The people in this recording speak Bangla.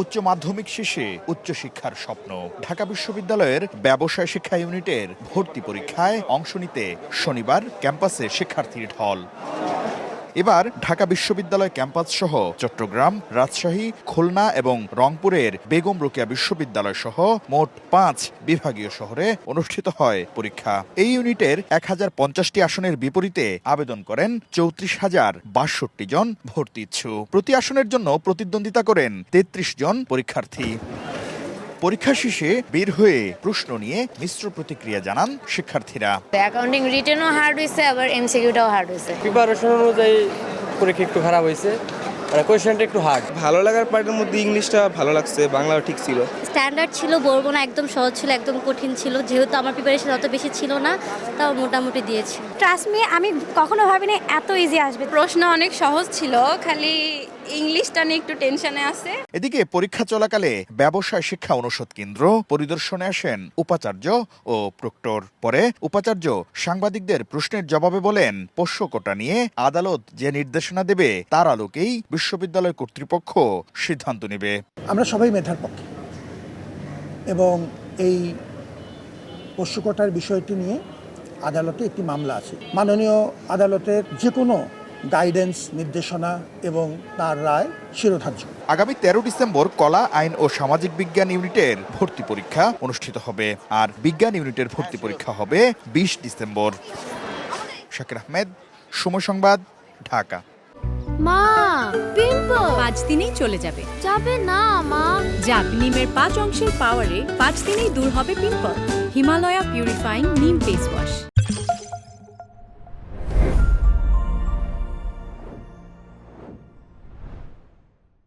উচ্চ মাধ্যমিক শেষে উচ্চশিক্ষার স্বপ্ন। ঢাকা বিশ্ববিদ্যালয়ের ব্যবসায় শিক্ষা ইউনিটের ভর্তি পরীক্ষায় অংশ নিতে শনিবার ক্যাম্পাসে শিক্ষার্থীর ঢল। এবার ঢাকা বিশ্ববিদ্যালয় ক্যাম্পাস সহ চট্টগ্রাম, রাজশাহী, খুলনা এবং রংপুরের বেগম রোকেয়া বিশ্ববিদ্যালয় সহ মোট পাঁচ বিভাগীয় শহরে অনুষ্ঠিত হয় পরীক্ষা। এই ইউনিটের এক হাজার পঞ্চাশটি আসনের বিপরীতে আবেদন করেন চৌত্রিশ হাজার বাষট্টি জন ভর্তি ইচ্ছুক। প্রতি আসনের জন্য প্রতিদ্বন্দ্বিতা করেন তেত্রিশ জন পরীক্ষার্থী। পরীক্ষা শেষে বের হয়ে প্রশ্ন নিয়ে মিশ্র প্রতিক্রিয়া জানান শিক্ষার্থীরা। অ্যাকাউন্টিং রিটেনও হার্ড হয়েছে আবার এমসিকিউটাও হার্ড হয়েছে প্রিপারেশন অনুযায়ী পরীক্ষা একটু খারাপ হয়েছে মানে কোয়েশ্চেনটা একটু হার্ড ভালো লাগার পার্টের মধ্যে ইংলিশটা ভালো লাগছে বাংলাও ঠিক ছিল। স্ট্যান্ডার্ড ছিল বলব না একদম সহজ ছিল একদম কঠিন ছিল যেহেতু আমার প্রিপারেশন অত বেশি ছিল না তাও মোটামুটি দিয়েছি। ট্রাস্ট মি আমি কখনো ভাবিনি এত ইজি আসবে। প্রশ্ন অনেক সহজ ছিল খালি ইংলিশটা নিয়ে একটু টেনশনে আছে। এদিকে পরীক্ষা চলাকালে ব্যবসায় শিক্ষা অনুষদ কেন্দ্র পরিদর্শনে আসেন উপাচার্য ও প্রক্টর। পরে উপাচার্য সাংবাদিকদের প্রশ্নের জবাবে বলেন পোষ্য কোটা নিয়ে আদালত যে নির্দেশনা দেবে তার আলোকেই বিশ্ববিদ্যালয় কর্তৃপক্ষ সিদ্ধান্ত নেবে। আমরা সবাই মেধার পক্ষে। এবং এই পশুকটার বিষয়টি নিয়ে আদালতে একটি মামলা আছে। মাননীয় আদালতের যে কোনো গাইডেন্স নির্দেশনা এবং তার রায় শিরোধার্য। আগামী তেরো ডিসেম্বর কলা আইন ও সামাজিক বিজ্ঞান ইউনিটের ভর্তি পরীক্ষা অনুষ্ঠিত হবে আর বিজ্ঞান ইউনিটের ভর্তি পরীক্ষা হবে বিশ ডিসেম্বর। শাকির আহমেদ সময় সংবাদ ঢাকা। মা পিম্পল। পাঁচ দিনেই চলে যাবে। যাবে না মা। যাক নিমের পাঁচ অংশের পাওয়ারে পাঁচ দিনেই দূর হবে pimple. Himalaya purifying neem face wash